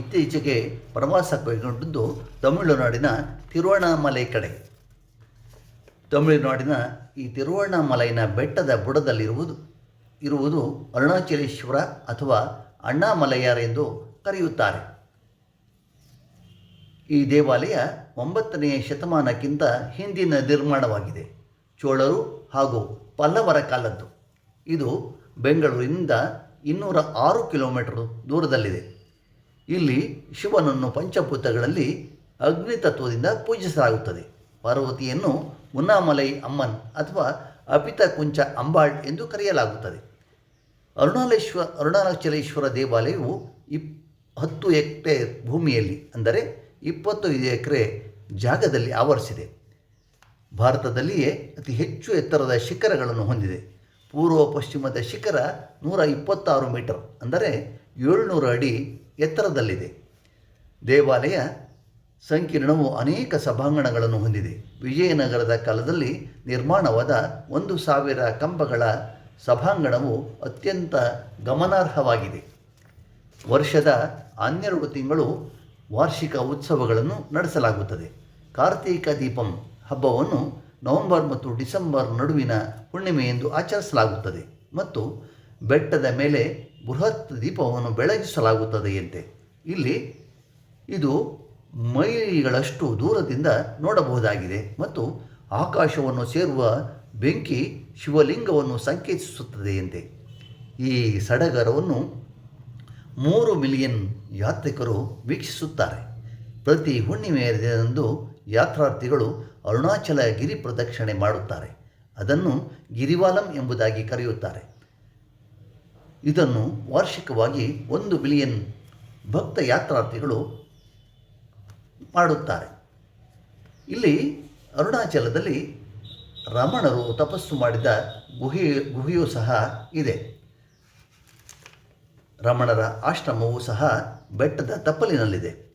ಇತ್ತೀಚೆಗೆ ಪ್ರವಾಸ ಕೈಗೊಂಡದ್ದು ತಮಿಳುನಾಡಿನ ತಿರುವಣ್ಣಾಮಲೈ ಕಡೆ. ತಮಿಳುನಾಡಿನ ಈ ತಿರುವಣ್ಣಾಮಲೈನ ಬೆಟ್ಟದ ಬುಡದಲ್ಲಿರುವುದು, ಇರುವುದು ಅರುಣಾಚಲೇಶ್ವರ ಅಥವಾ ಅಣ್ಣಾಮಲೈಯರ್ ಎಂದು ಕರೆಯುತ್ತಾರೆ. ಈ ದೇವಾಲಯ ಒಂಬತ್ತನೆಯ ಶತಮಾನಕ್ಕಿಂತ ಹಿಂದಿನ ನಿರ್ಮಾಣವಾಗಿದೆ. ಚೋಳರು ಹಾಗೂ ಪಲ್ಲವರ ಕಾಲದ್ದು. ಇದು ಬೆಂಗಳೂರಿನಿಂದ ಇನ್ನೂರ ಆರು ಕಿಲೋಮೀಟರ್ ದೂರದಲ್ಲಿದೆ. ಇಲ್ಲಿ ಶಿವನನ್ನು ಪಂಚಭೂತಗಳಲ್ಲಿ ಅಗ್ನಿ ತತ್ವದಿಂದ ಪೂಜಿಸಲಾಗುತ್ತದೆ. ಪಾರ್ವತಿಯನ್ನು ಉನ್ನಾಮಲೈ ಅಮ್ಮನ್ ಅಥವಾ ಅಪಿತ ಕುಂಚ ಅಂಬಾಳ್ ಎಂದು ಕರೆಯಲಾಗುತ್ತದೆ. ಅರುಣಾಲೇಶ್ವರ ಅರುಣಾಚಲೇಶ್ವರ ದೇವಾಲಯವು ಇಪ್, ಹತ್ತು ಎಕ್ರೆ ಭೂಮಿಯಲ್ಲಿ, ಅಂದರೆ ಇಪ್ಪತ್ತೈದು ಎಕರೆ ಜಾಗದಲ್ಲಿ ಆವರಿಸಿದೆ. ಭಾರತದಲ್ಲಿಯೇ ಅತಿ ಹೆಚ್ಚು ಎತ್ತರದ ಶಿಖರಗಳನ್ನು ಹೊಂದಿದೆ. ಪೂರ್ವ ಪಶ್ಚಿಮದ ಶಿಖರ ನೂರ ಇಪ್ಪತ್ತಾರು ಮೀಟರ್, ಅಂದರೆ ಏಳ್ನೂರು ಅಡಿ ಎತ್ತರದಲ್ಲಿದೆ. ದೇವಾಲಯ ಸಂಕೀರ್ಣವು ಅನೇಕ ಸಭಾಂಗಣಗಳನ್ನು ಹೊಂದಿದೆ. ವಿಜಯನಗರದ ಕಾಲದಲ್ಲಿ ನಿರ್ಮಾಣವಾದ ಒಂದು ಸಾವಿರ ಕಂಬಗಳ ಸಭಾಂಗಣವು ಅತ್ಯಂತ ಗಮನಾರ್ಹವಾಗಿದೆ. ವರ್ಷದ ಹನ್ನೆರಡು ತಿಂಗಳು ವಾರ್ಷಿಕ ಉತ್ಸವಗಳನ್ನು ನಡೆಸಲಾಗುತ್ತದೆ. ಕಾರ್ತೀಕ ದೀಪಂ ಹಬ್ಬವನ್ನು ನವೆಂಬರ್ ಮತ್ತು ಡಿಸೆಂಬರ್ ನಡುವಿನ ಹುಣ್ಣಿಮೆ ಎಂದು ಆಚರಿಸಲಾಗುತ್ತದೆ ಮತ್ತು ಬೆಟ್ಟದ ಮೇಲೆ ಬೃಹತ್ ದೀಪವನ್ನು ಬೆಳಗಿಸಲಾಗುತ್ತದೆಯಂತೆ. ಇಲ್ಲಿ ಇದು ಮೈಲಿಗಳಷ್ಟು ದೂರದಿಂದ ನೋಡಬಹುದಾಗಿದೆ ಮತ್ತು ಆಕಾಶವನ್ನು ಸೇರುವ ಬೆಂಕಿ ಶಿವಲಿಂಗವನ್ನು ಸಂಕೇತಿಸುತ್ತದೆಯಂತೆ. ಈ ಸಡಗರವನ್ನು ಮೂರು ಮಿಲಿಯನ್ ಯಾತ್ರಿಕರು ವೀಕ್ಷಿಸುತ್ತಾರೆ. ಪ್ರತಿ ಹುಣ್ಣಿಮೆಯ ದಿನದಂದು ಯಾತ್ರಾರ್ಥಿಗಳು ಅರುಣಾಚಲ ಗಿರಿ ಪ್ರದಕ್ಷಿಣೆ ಮಾಡುತ್ತಾರೆ. ಅದನ್ನು ಗಿರಿವಾಲಂ ಎಂಬುದಾಗಿ ಕರೆಯುತ್ತಾರೆ. ಇದನ್ನು ವಾರ್ಷಿಕವಾಗಿ ಒಂದು ಬಿಲಿಯನ್ ಭಕ್ತ ಯಾತ್ರಾರ್ಥಿಗಳು ಮಾಡುತ್ತಾರೆ. ಇಲ್ಲಿ ಅರುಣಾಚಲದಲ್ಲಿ ರಮಣರು ತಪಸ್ಸು ಮಾಡಿದ ಗುಹೆ, ಗುಹೆಯೂ ಸಹ ಇದೆ. ರಮಣರ ಆಶ್ರಮವೂ ಸಹ ಬೆಟ್ಟದ ತಪ್ಪಲಿನಲ್ಲಿದೆ.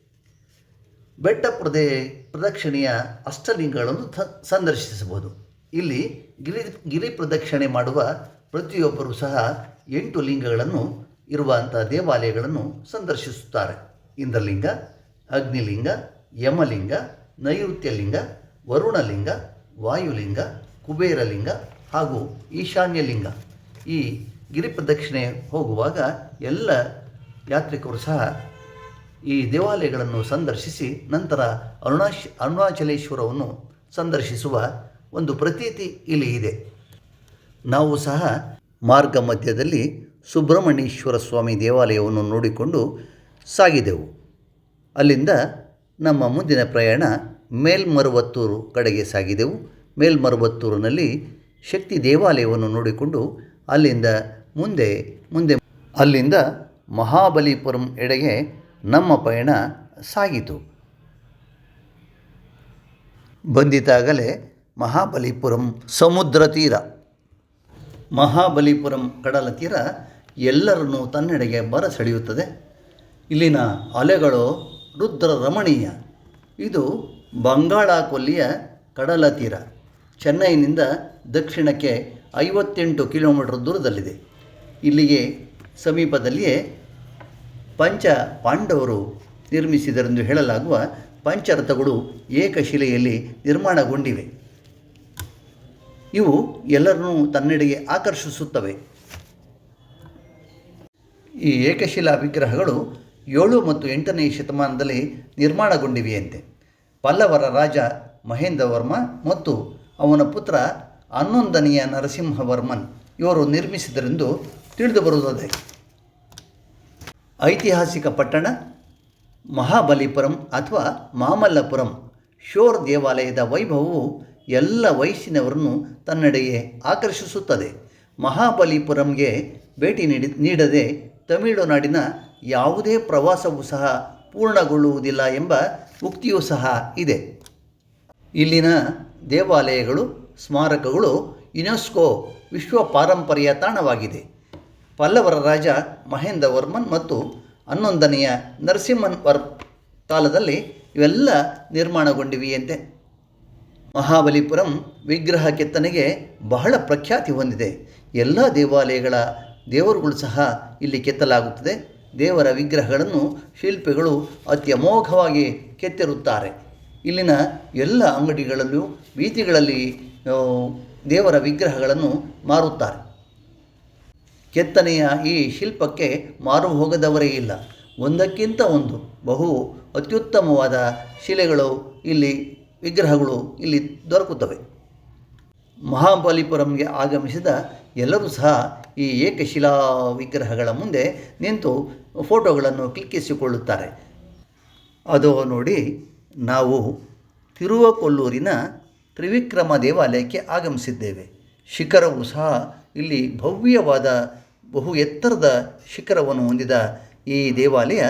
ಬೆಟ್ಟ ಪ್ರದೇ, ಪ್ರದಕ್ಷಿಣೆಯ ಅಷ್ಟಲಿಂಗಗಳನ್ನು ಸಂದರ್ಶಿಸಬಹುದು. ಇಲ್ಲಿ ಗಿರಿ ಗಿರಿ ಪ್ರದಕ್ಷಿಣೆ ಮಾಡುವ ಪ್ರತಿಯೊಬ್ಬರೂ ಸಹ ಎಂಟು ಲಿಂಗಗಳನ್ನು ಇರುವಂಥ ದೇವಾಲಯಗಳನ್ನು ಸಂದರ್ಶಿಸುತ್ತಾರೆ. ಇಂದ್ರಲಿಂಗ, ಅಗ್ನಿಲಿಂಗ, ಯಮಲಿಂಗ, ನೈಋತ್ಯಲಿಂಗ, ವರುಣಲಿಂಗ, ವಾಯುಲಿಂಗ, ಕುಬೇರಲಿಂಗ ಹಾಗೂ ಈಶಾನ್ಯಲಿಂಗ. ಈ ಗಿರಿ ಪ್ರದಕ್ಷಿಣೆ ಹೋಗುವಾಗ ಎಲ್ಲ ಯಾತ್ರಿಕರು ಸಹ ಈ ದೇವಾಲಯಗಳನ್ನು ಸಂದರ್ಶಿಸಿ ನಂತರ ಅರುಣಾಶ್, ಅರುಣಾಚಲೇಶ್ವರವನ್ನು ಸಂದರ್ಶಿಸುವ ಒಂದು ಪ್ರತೀತಿ ಇಲ್ಲಿ ಇದೆ. ನಾವು ಸಹ ಮಾರ್ಗ ಮಧ್ಯದಲ್ಲಿ ಸುಬ್ರಹ್ಮಣ್ಯೇಶ್ವರ ಸ್ವಾಮಿ ದೇವಾಲಯವನ್ನು ನೋಡಿಕೊಂಡು ಸಾಗಿದೆವು. ಅಲ್ಲಿಂದ ನಮ್ಮ ಮುಂದಿನ ಪ್ರಯಾಣ ಮೇಲ್ಮರುವತ್ತೂರು ಕಡೆಗೆ ಸಾಗಿದೆವು. ಮೇಲ್ಮರುವತ್ತೂರಿನಲ್ಲಿ ಶಕ್ತಿ ದೇವಾಲಯವನ್ನು ನೋಡಿಕೊಂಡು ಅಲ್ಲಿಂದ ಮುಂದೆ ಮುಂದೆ, ಅಲ್ಲಿಂದ ಮಹಾಬಲಿಪುರಂ ಎಡೆಗೆ ನಮ್ಮ ಪಯಣ ಸಾಗಿತು. ಬಂದಿತಾಗಲೇ ಮಹಾಬಲಿಪುರಂ ಸಮುದ್ರ ತೀರ ಮಹಾಬಲಿಪುರಂ ಕಡಲ ತೀರ ಎಲ್ಲರನ್ನೂ ತನ್ನೆಡೆಗೆ ಬರ ಸೆಳೆಯುತ್ತದೆ ಇಲ್ಲಿನ ಅಲೆಗಳು ರುದ್ರ ರಮಣೀಯ. ಇದು ಬಂಗಾಳ ಕೊಲ್ಲಿಯ ಕಡಲ ತೀರ. ಚೆನ್ನೈನಿಂದ ದಕ್ಷಿಣಕ್ಕೆ ಐವತ್ತೆಂಟು ಕಿಲೋಮೀಟರ್ ದೂರದಲ್ಲಿದೆ. ಇಲ್ಲಿಗೆ ಸಮೀಪದಲ್ಲಿಯೇ ಪಂಚ ಪಾಂಡವರು ನಿರ್ಮಿಸಿದರೆಂದು ಹೇಳಲಾಗುವ ಪಂಚರಥಗಳು ಏಕಶಿಲೆಯಲ್ಲಿ ನಿರ್ಮಾಣಗೊಂಡಿವೆ. ಇವು ಎಲ್ಲರನ್ನೂ ತನ್ನೆಡೆಗೆ ಆಕರ್ಷಿಸುತ್ತವೆ. ಈ ಏಕಶಿಲಾ ವಿಗ್ರಹಗಳು ಏಳು ಮತ್ತು ಎಂಟನೇ ಶತಮಾನದಲ್ಲಿ ನಿರ್ಮಾಣಗೊಂಡಿವೆಯಂತೆ. ಪಲ್ಲವರ ರಾಜ ಮಹೇಂದ್ರವರ್ಮ ಮತ್ತು ಅವನ ಪುತ್ರ ಹನ್ನೊಂದನೆಯ ನರಸಿಂಹವರ್ಮನ್ ಇವರು ನಿರ್ಮಿಸಿದರೆಂದು ತಿಳಿದು ಬರುತ್ತದೆ ಐತಿಹಾಸಿಕ ಪಟ್ಟಣ, ಮಹಾಬಲಿಪುರಂ ಅಥವಾ ಮಾಮಲ್ಲಪುರಂ, ಶೋರ್ ದೇವಾಲಯದ ವೈಭವವು ಎಲ್ಲ ವಯಸ್ಸಿನವರನ್ನು ತನ್ನೆಡೆಗೆ ಆಕರ್ಷಿಸುತ್ತದೆ. ಮಹಾಬಲಿಪುರಂಗೆ ಭೇಟಿ ನೀಡಿ, ನೀಡದೆ ತಮಿಳುನಾಡಿನ ಯಾವುದೇ ಪ್ರವಾಸವೂ ಸಹ ಪೂರ್ಣಗೊಳ್ಳುವುದಿಲ್ಲ ಎಂಬ ಉಕ್ತಿಯೂ ಸಹ ಇದೆ. ಇಲ್ಲಿನ ದೇವಾಲಯಗಳು, ಸ್ಮಾರಕಗಳು ಯುನೆಸ್ಕೋ ವಿಶ್ವ ಪಾರಂಪರ್ಯ ತಾಣವಾಗಿದೆ. ಪಲ್ಲವರ ರಾಜ ಮಹೇಂದ್ರವರ್ಮನ್ ಮತ್ತು ಹನ್ನೊಂದನೆಯ ನರಸಿಂಹನ್ ವರ್ ಕಾಲದಲ್ಲಿ ಇವೆಲ್ಲ ನಿರ್ಮಾಣಗೊಂಡಿವೆಯಂತೆ. ಮಹಾಬಲಿಪುರಂ ವಿಗ್ರಹ ಕೆತ್ತನೆಗೆ ಬಹಳ ಪ್ರಖ್ಯಾತಿ ಹೊಂದಿದೆ. ಎಲ್ಲ ದೇವಾಲಯಗಳ ದೇವರುಗಳು ಸಹ ಇಲ್ಲಿ ಕೆತ್ತಲಾಗುತ್ತದೆ. ದೇವರ ವಿಗ್ರಹಗಳನ್ನು ಶಿಲ್ಪಿಗಳು ಅತ್ಯಮೋಘವಾಗಿ ಕೆತ್ತಿರುತ್ತಾರೆ. ಇಲ್ಲಿನ ಎಲ್ಲ ಅಂಗಡಿಗಳಲ್ಲೂ ಬೀದಿಗಳಲ್ಲಿ ದೇವರ ವಿಗ್ರಹಗಳನ್ನು ಮಾರುತ್ತಾರೆ. ಕೆತ್ತನೆಯ ಈ ಶಿಲ್ಪಕ್ಕೆ ಮಾರು ಹೋಗದವರೇ ಇಲ್ಲ. ಒಂದಕ್ಕಿಂತ ಒಂದು ಬಹು ಅತ್ಯುತ್ತಮವಾದ ಶಿಲೆಗಳು ಇಲ್ಲಿ ವಿಗ್ರಹಗಳು ಇಲ್ಲಿ ದೊರಕುತ್ತವೆ. ಮಹಾಬಲಿಪುರಂಗೆ ಆಗಮಿಸಿದ ಎಲ್ಲರೂ ಸಹ ಈ ಏಕಶಿಲಾ ವಿಗ್ರಹಗಳ ಮುಂದೆ ನಿಂತು ಫೋಟೋಗಳನ್ನು ಕ್ಲಿಕ್ಕಿಸಿಕೊಳ್ಳುತ್ತಾರೆ. ಅದು ನೋಡಿ, ನಾವು ತಿರುವಕೊಲ್ಲೂರಿನ ತ್ರಿವಿಕ್ರಮ ದೇವಾಲಯಕ್ಕೆ ಆಗಮಿಸಿದ್ದೇವೆ. ಶಿಖರವು ಸಹ ಇಲ್ಲಿ ಭವ್ಯವಾದ ಬಹು ಎತ್ತರದ ಶಿಖರವನ್ನು ಹೊಂದಿದ ಈ ದೇವಾಲಯ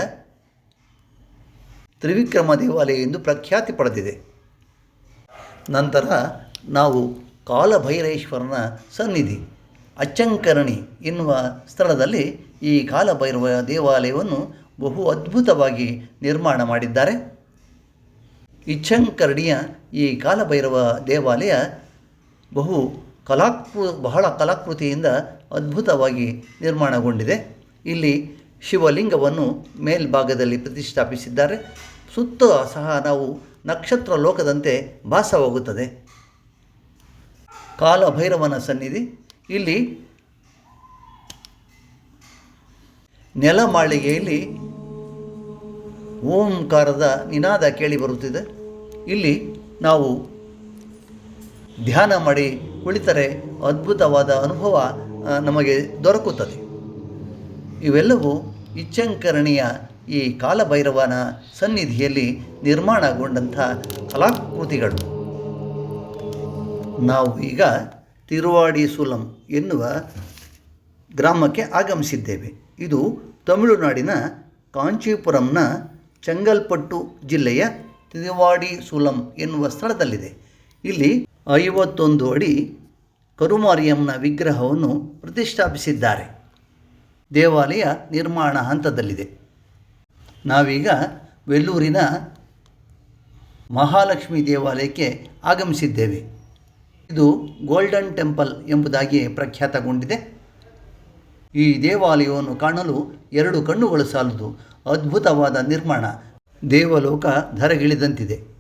ತ್ರಿವಿಕ್ರಮ ದೇವಾಲಯ ಎಂದು ಪ್ರಖ್ಯಾತಿ ಪಡೆದಿದೆ. ನಂತರ ನಾವು ಕಾಲಭೈರೇಶ್ವರನ ಸನ್ನಿಧಿ, ಅಚ್ಚಂಕರಣಿ ಎನ್ನುವ ಸ್ಥಳದಲ್ಲಿ ಈ ಕಾಲಭೈರವ ದೇವಾಲಯವನ್ನು ಬಹು ಅದ್ಭುತವಾಗಿ ನಿರ್ಮಾಣ ಮಾಡಿದ್ದಾರೆ. ಇಚ್ಛಂಕರಣಿಯ ಈ ಕಾಲಭೈರವ ದೇವಾಲಯ ಬಹು ಕಲಾಕೃ ಬಹಳ ಕಲಾಕೃತಿಯಿಂದ ಅದ್ಭುತವಾಗಿ ನಿರ್ಮಾಣಗೊಂಡಿದೆ. ಇಲ್ಲಿ ಶಿವಲಿಂಗವನ್ನು ಮೇಲ್ಭಾಗದಲ್ಲಿ ಪ್ರತಿಷ್ಠಾಪಿಸಿದ್ದಾರೆ. ಸುತ್ತ ಸಹ ನಾವು ನಕ್ಷತ್ರ ಲೋಕದಂತೆ ಭಾಸವಾಗುತ್ತದೆ. ಕಾಲಭೈರವನ ಸನ್ನಿಧಿ. ಇಲ್ಲಿ ನೆಲಮಾಳಿಗೆಯಲ್ಲಿ ಓಂಕಾರದ ನಿನಾದ ಕೇಳಿ ಬರುತ್ತಿದೆ. ಇಲ್ಲಿ ನಾವು ಧ್ಯಾನ ಮಾಡಿ ಕುಳಿತರೆ ಅದ್ಭುತವಾದ ಅನುಭವ ನಮಗೆ ದೊರಕುತ್ತದೆ. ಇವೆಲ್ಲವೂ ಇಚ್ಛಂಕರಣಿಯ ಈ ಕಾಲಭೈರವನ ಸನ್ನಿಧಿಯಲ್ಲಿ ನಿರ್ಮಾಣಗೊಂಡಂಥ ಕಲಾಕೃತಿಗಳು. ನಾವು ಈಗ ತಿರುವಾಡಿಸುಲಂ ಎನ್ನುವ ಗ್ರಾಮಕ್ಕೆ ಆಗಮಿಸಿದ್ದೇವೆ. ಇದು ತಮಿಳುನಾಡಿನ ಕಾಂಚೀಪುರಂನ ಚಂಗಲ್ಪಟ್ಟು ಜಿಲ್ಲೆಯ ತಿರುವಾಡಿ ಸುಲಂ ಎನ್ನುವ ಸ್ಥಳದಲ್ಲಿದೆ. ಇಲ್ಲಿ ಐವತ್ತೊಂದು ಅಡಿ ಕರುಮಾರಿಯಮ್ಮನ ವಿಗ್ರಹವನ್ನು ಪ್ರತಿಷ್ಠಾಪಿಸಿದ್ದಾರೆ. ದೇವಾಲಯ ನಿರ್ಮಾಣ ಹಂತದಲ್ಲಿದೆ. ನಾವೀಗ ವೆಲ್ಲೂರಿನ ಮಹಾಲಕ್ಷ್ಮಿ ದೇವಾಲಯಕ್ಕೆ ಆಗಮಿಸಿದ್ದೇವೆ. ಇದು ಗೋಲ್ಡನ್ ಟೆಂಪಲ್ ಎಂಬುದಾಗಿ ಪ್ರಖ್ಯಾತಗೊಂಡಿದೆ. ಈ ದೇವಾಲಯವನ್ನು ಕಾಣಲು ಎರಡು ಕಣ್ಣುಗಳು ಸಾಲದು. ಅದ್ಭುತವಾದ ನಿರ್ಮಾಣ. ದೇವಲೋಕ ಧರೆಗಿಳಿದಂತಿದೆ.